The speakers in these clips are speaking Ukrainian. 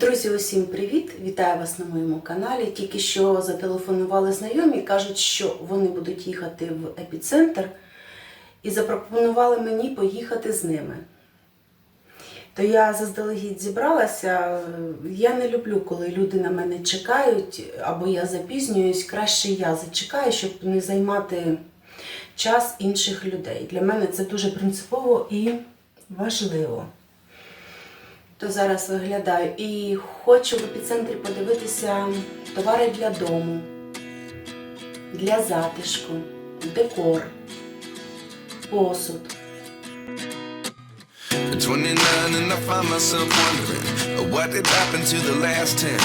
Друзі, усім привіт! Вітаю вас на моєму каналі. Тільки що зателефонували знайомі, кажуть, що вони будуть їхати в епіцентр і запропонували мені поїхати з ними. То я заздалегідь зібралася. Я не люблю, коли люди на мене чекають, або я запізнююсь. Краще я зачекаю, щоб не займати час інших людей. Для мене це дуже принципово і важливо то зараз виглядаю. І хочу в епіцентрі подивитися товари для дому, для затишку, декор, посуд. At 29 and I find myself wondering uh, what did happen to the last 10.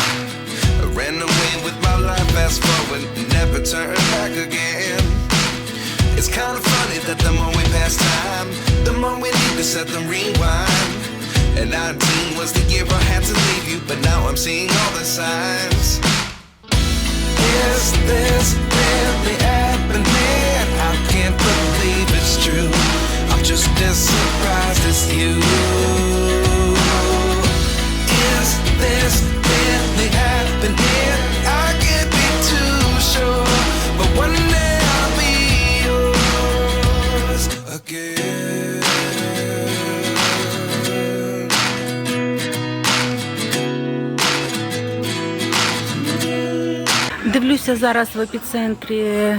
I ran away with my life, fast forward, never turn back again. It's kind of funny that the more we pass time, the more we need to set the rewind. And 19 was the year I had to leave you, but now I'm seeing all the signs. Is this really happening? I can't believe it's true. I'm just as Дивлюся зараз в епіцентрі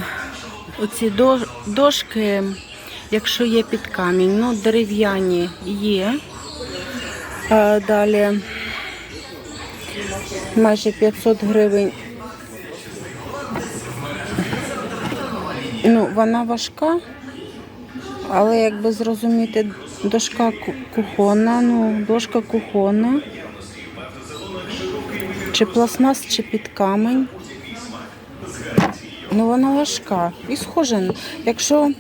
оці дошки, якщо є під камінь. Ну, дерев'яні є. А, далі майже 500 гривень. Ну, вона важка, але якби зрозуміти, дошка ку- кухонна, ну, дошка кухонна. Чи пластмас, чи під камень. Ну, вона важка і схожа. Якщо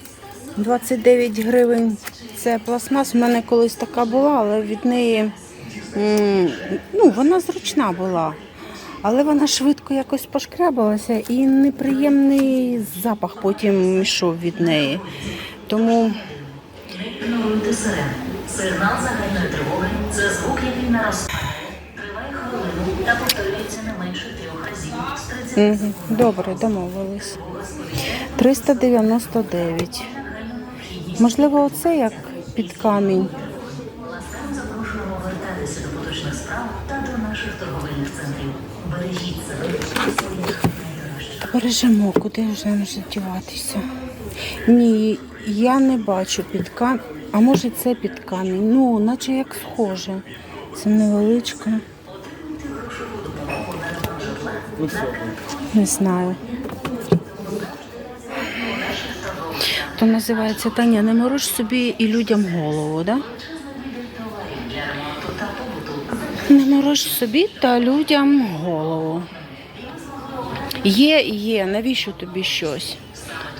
29 гривень це пластмас, в мене колись така була, але від неї ну, вона зручна була. Але вона швидко якось пошкрябалася і неприємний запах потім йшов від неї. Тому. Сигнал загальної тривоги це звук, який наростає. Триває хвилину та повторюється не менше добре, домовились. 399. Можливо, оце як під камінь. Бережемо, куди вже може діватися. Ні, я не бачу під камінь. А може це під камінь? Ну, наче як схоже. Це невеличка. Не знаю. То називається Таня, не морож собі і людям голову, да? Не морож собі та людям голову. Є, є, навіщо тобі щось?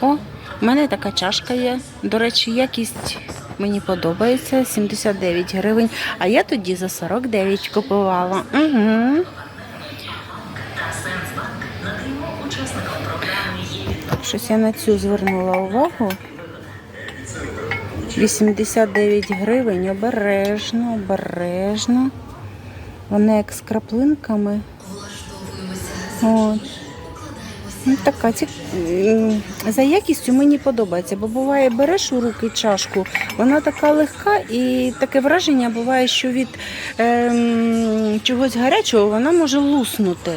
О, в мене така чашка є. До речі, якість мені подобається 79 гривень, а я тоді за 49 купувала. Угу. Щось я на цю звернула увагу. 89 гривень, обережно, обережно. Вона як з краплинками. От. Ну, така ці... За якістю мені подобається, бо буває, береш у руки чашку, вона така легка, і таке враження буває, що від ем, чогось гарячого вона може луснути.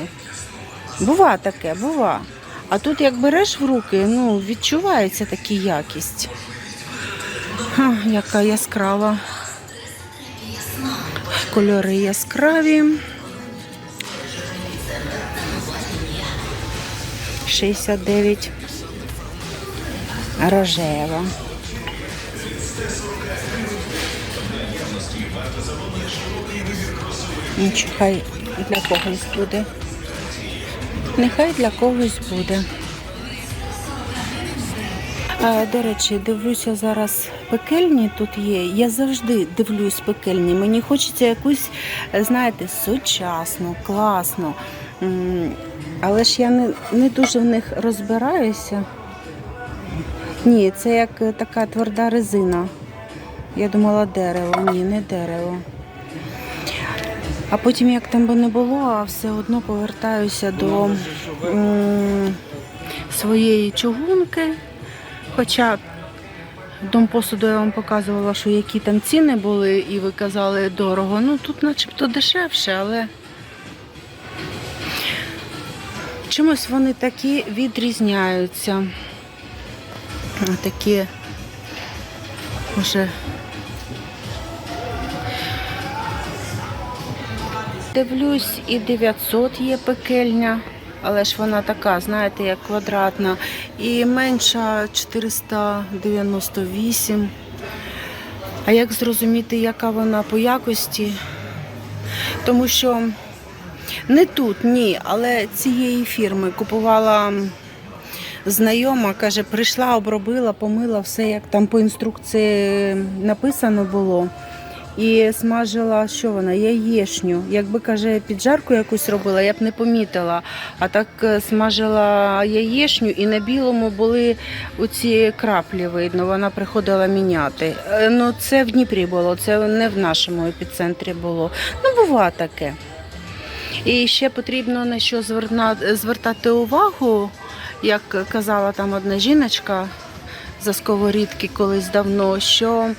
Бува таке, бува. А тут як береш в руки, ну, відчувається така якість. Ха, яка яскрава. Кольори яскраві. 69. Рожева. Нічого, хай для когось буде. Нехай для когось буде. До речі, дивлюся зараз пекельні тут є. Я завжди дивлюсь пекельні. Мені хочеться якусь, знаєте, сучасну, класну. Але ж я не, не дуже в них розбираюся. Ні, це як така тверда резина. Я думала дерево. Ні, не дерево. А потім, як там би не було, все одно повертаюся до м, своєї чугунки. Хоча дом посуду я вам показувала, що які там ціни були, і ви казали дорого. Ну тут начебто дешевше, але чимось вони такі відрізняються. Такі вже Дивлюсь, і 900 є пекельня, але ж вона така, знаєте, як квадратна. І менша 498. А як зрозуміти, яка вона по якості? Тому що не тут, ні, але цієї фірми купувала знайома, каже, прийшла, обробила, помила все, як там по інструкції написано було. І смажила, що вона, яєшню. Якби каже, піджарку якусь робила, я б не помітила. А так е, смажила яєшню і на білому були оці краплі видно. Вона приходила міняти. Е, Ну це в Дніпрі було, це не в нашому епіцентрі було. Ну, бува таке. І ще потрібно на що звертати увагу, як казала там одна жіночка за сковорідки колись давно, що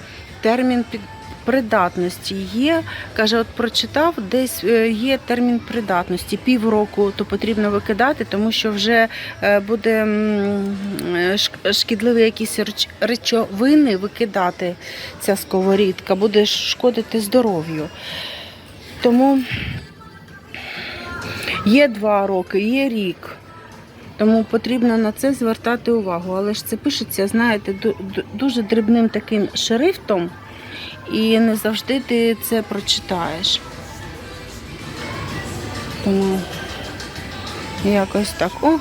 термін під придатності є. Каже, от прочитав, десь е, є термін придатності півроку, то потрібно викидати, тому що вже е, буде е, шк- шкідливі якісь речовини викидати ця сковорідка, буде шкодити здоров'ю. Тому Є два роки, є рік. Тому потрібно на це звертати увагу. Але ж це пишеться, знаєте, ду- ду- дуже дрібним таким шрифтом, і не завжди ти це прочитаєш. Тому якось так. О,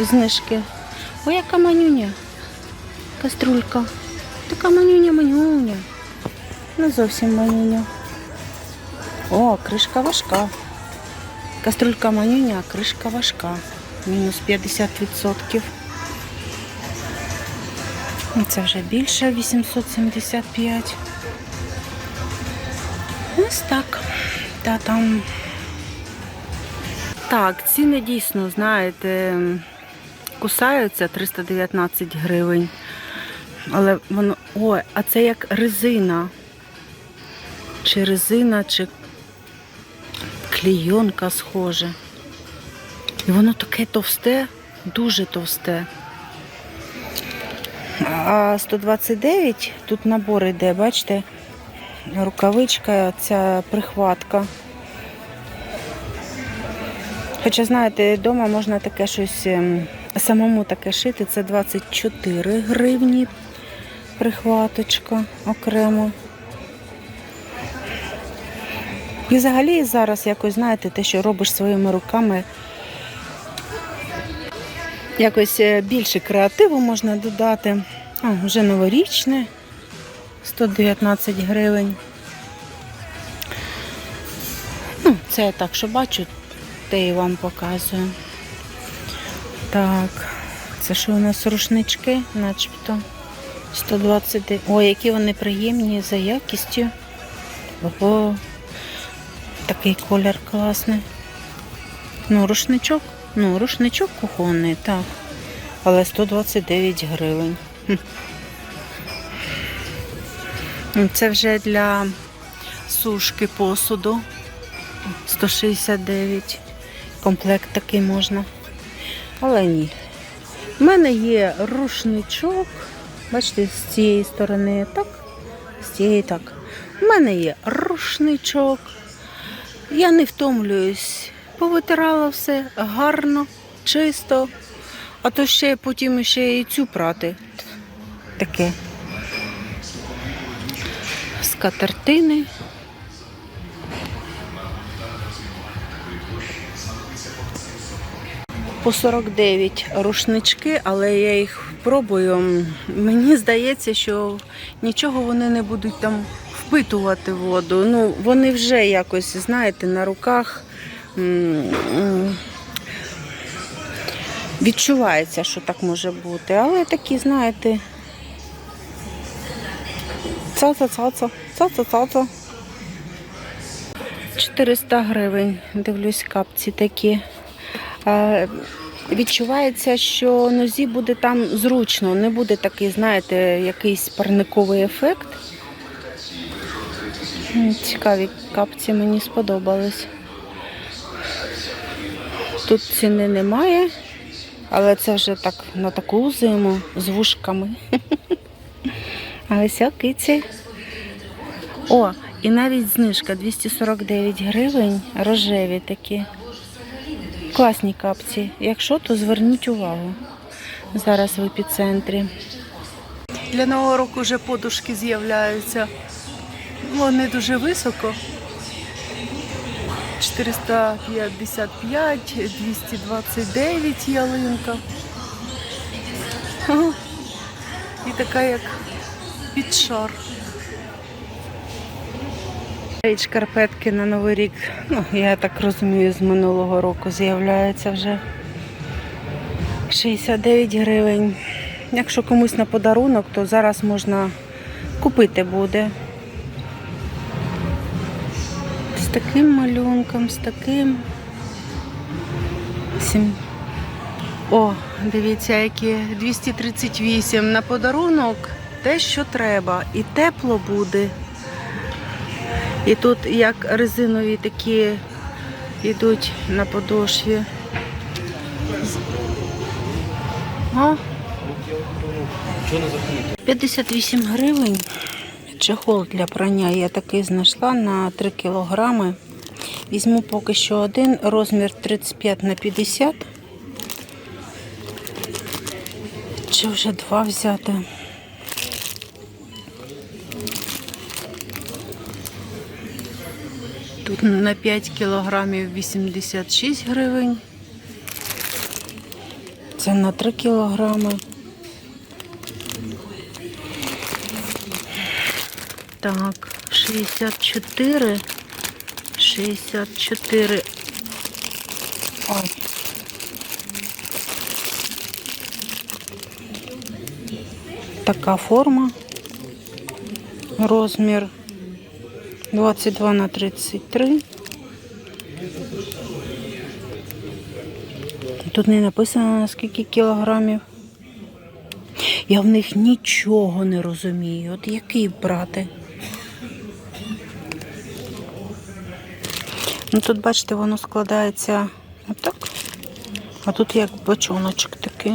знижки. О, яка манюня. Каструлька. Така манюня-манюня. Не зовсім манюня. О, кришка важка. Каструлька манюня, а кришка важка. Мінус 50%. Ну, Це вже більше 875. Ось так. Та там. Так, ціни дійсно, знаєте, кусаються 319 гривень. Але воно. Ой, а це як резина. Чи резина, чи клійонка схоже. І воно таке товсте, дуже товсте. А 129 тут набор йде, бачите, рукавичка, ця прихватка. Хоча, знаєте, вдома можна таке щось ем, самому таке шити. Це 24 гривні прихваточка окремо. І взагалі зараз якось, знаєте, те, що робиш своїми руками, якось е, більше креативу можна додати. А, вже новорічне, 119 гривень. Ну, це я так, що бачу, те і вам показую. Так, це що у нас рушнички, начебто 120. Ой, які вони приємні за якістю. Ого. Такий колір класний. Ну, рушничок. Ну, рушничок кухонний, так. Але 129 гривень. Це вже для сушки посуду. 169. Комплект такий можна. Але ні. У мене є рушничок. Бачите, з цієї сторони так, з цієї так. У мене є рушничок. Я не втомлююсь. Повитирала все гарно, чисто. А то ще потім ще і цю прати. Таке. Скатертини. По 49 рушнички, але я їх пробую. Мені здається, що нічого вони не будуть там впитувати воду. Ну, вони вже якось, знаєте, на руках відчувається, що так може бути. Але такі, знаєте, цаца-цаца, цаца-цаца. 400 гривень. Дивлюсь, капці такі. Відчувається, що нозі буде там зручно, не буде такий, знаєте, якийсь парниковий ефект. Цікаві капці мені сподобались. Тут ціни немає, але це вже так на таку зиму з вушками. А ось о, киці. О, і навіть знижка 249 гривень, рожеві такі. Класні капці. Якщо, то зверніть увагу. Зараз в епіцентрі. Для нового року вже подушки з'являються. Вони дуже високо. 455, 229 ялинка. І така як під шар. Шкарпетки на Новий рік, ну, я так розумію, з минулого року з'являються вже 69 гривень. Якщо комусь на подарунок, то зараз можна купити буде. З таким малюнком, з таким. Сім. О, дивіться, які 238 на подарунок те, що треба. І тепло буде. І тут як резинові такі йдуть на подошві. О, 58 гривень. Чехол для прання я такий знайшла на 3 кілограми. Візьму поки що один, розмір 35 на 50. Чи вже два взяти? Тут на 5 кілограмів 86 гривень. Це на 3 кілограми. Так, 64. 64. Ой. Така форма. Розмір 22 на 33. Тут не написано на скільки кілограмів. Я в них нічого не розумію. От який брати? Ну тут, бачите, воно складається отак. А тут як бочоночок такий.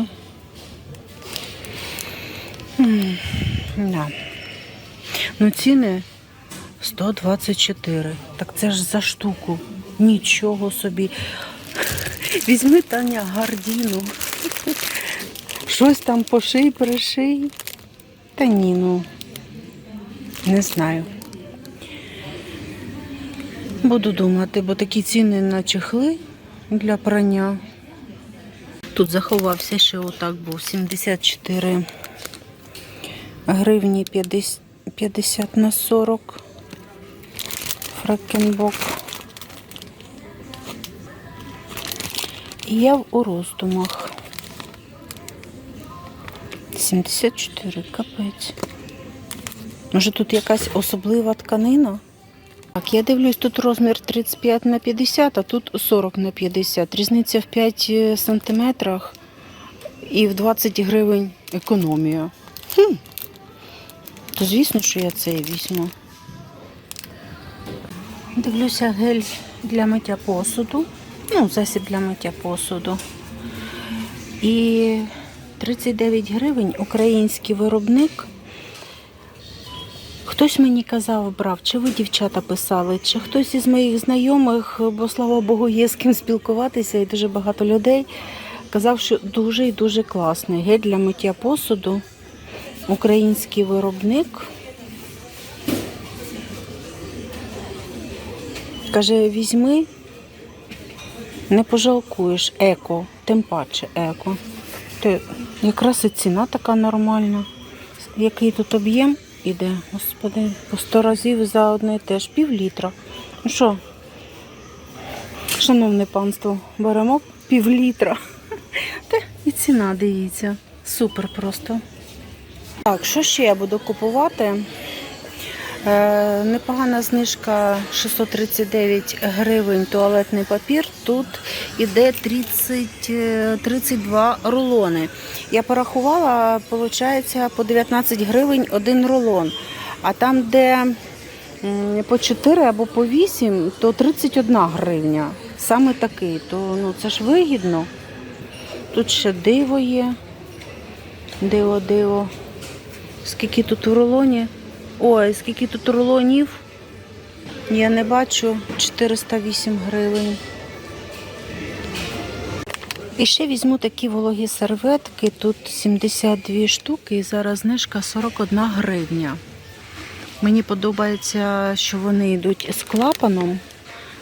М, Да. Ну, ціни 124. Так це ж за штуку. Нічого собі. Візьми Таня гардіну. Щось там поший, переший. Та ні, ну не знаю. Буду думати, бо такі ціни на чехли для прання. Тут заховався ще отак був 74 гривні 50, 50 на 40. Фракенбок. І я у роздумах. 74, капець. Може тут якась особлива тканина? Так, я дивлюсь, тут розмір 35 на 50, а тут 40 на 50. Різниця в 5 сантиметрах і в 20 гривень економія. Хм. То звісно, що я це візьму. Дивлюся гель для миття посуду. Ну, засіб для миття посуду. І 39 гривень український виробник. Хтось мені казав, брав, чи ви дівчата писали, чи хтось із моїх знайомих, бо слава Богу, є з ким спілкуватися і дуже багато людей. Казав, що дуже і дуже класний гель для миття посуду. Український виробник. Каже, візьми, не пожалкуєш, еко, тим паче еко. Ти, якраз і ціна така нормальна. Який тут об'єм іде, господи, по 100 разів за одне теж пів літра. Ну що, шановне панство, беремо пів літра. Та і ціна дивіться. Супер просто. Так, що ще я буду купувати? Е, непогана знижка 639 гривень туалетний папір. Тут іде 30, е, 32 рулони. Я порахувала, виходить, по 19 гривень один рулон. А там, де по 4 або по 8, то 31 гривня. Саме такий. То ну, це ж вигідно. Тут ще диво є. Диво, диво. Скільки тут у рулоні? Ой, скільки тут рулонів? Я не бачу 408 гривень. І ще візьму такі вологі серветки. Тут 72 штуки і зараз знижка 41 гривня. Мені подобається, що вони йдуть з клапаном.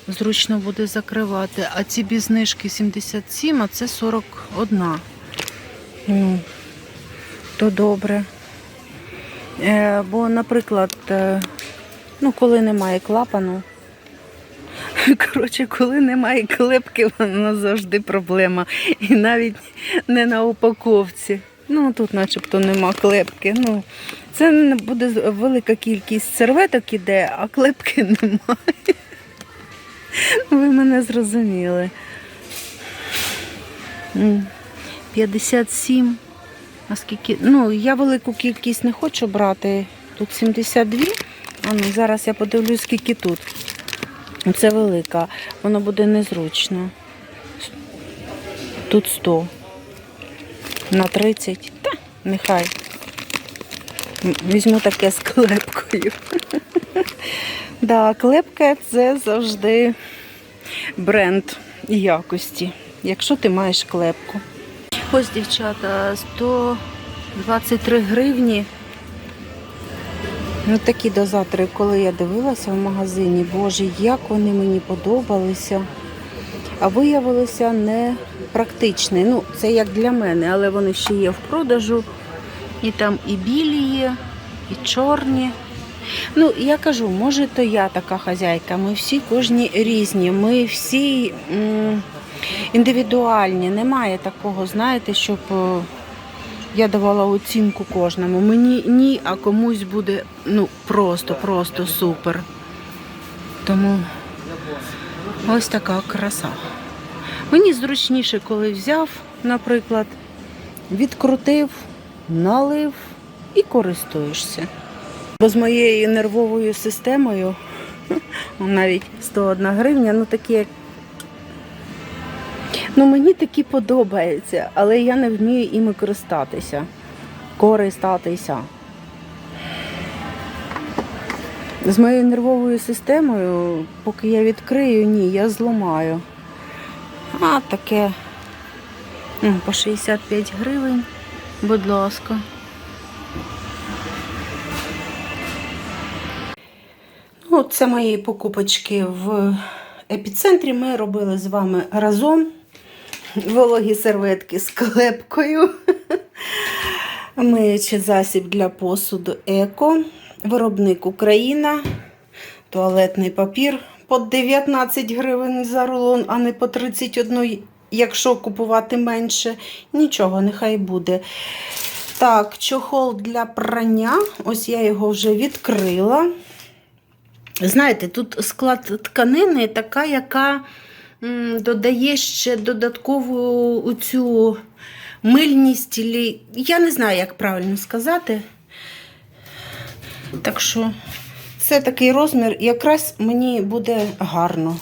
Зручно буде закривати. А ці без знижки 77, а це 41. Ну, то добре. Е, бо, наприклад, е, ну, коли немає клапану, коротше, коли немає клепки, вона завжди проблема. І навіть не на упаковці. Ну, тут начебто нема клепки. Ну, це буде велика кількість серветок іде, а клепки немає. Ви мене зрозуміли. М, 57. А скільки? Ну, я велику кількість не хочу брати. Тут 72. А ну, зараз я подивлюсь, скільки тут. Це велика. Воно буде незручно. Тут 100. На 30. Та, нехай. Візьму таке з клепкою. Да, клепка це завжди бренд якості, якщо ти маєш клепку. Ось, дівчата, 123 гривні. Ну, такі дозатори, коли я дивилася в магазині, боже, як вони мені подобалися. А виявилися не практичні. Ну, це як для мене, але вони ще є в продажу. І там і білі є, і чорні. Ну, я кажу, може, то я така хазяйка. Ми всі кожні різні. Ми всі м, індивідуальні. Немає такого, знаєте, щоб е, я давала оцінку кожному. Мені ні, а комусь буде ну, просто, просто супер. Тому ось така краса. Мені зручніше, коли взяв, наприклад, відкрутив, налив і користуєшся. Бо з моєю нервовою системою навіть 101 гривня, ну такі як. Ну мені такі подобаються, але я не вмію іми користатися. Користатися. З моєю нервовою системою, поки я відкрию, ні, я зламаю. А таке по 65 гривень, будь ласка. Ну, це мої покупочки в епіцентрі. Ми робили з вами разом вологі серветки з клепкою. Миючий засіб для посуду Еко. Виробник Україна. Туалетний папір по 19 гривень за рулон, а не по 31, якщо купувати менше. Нічого, нехай буде. Так, чохол для прання. Ось я його вже відкрила. Знаєте, тут склад тканини така, яка додає ще додаткову цю мильність. Я не знаю, як правильно сказати. Так що це такий розмір, якраз мені буде гарно.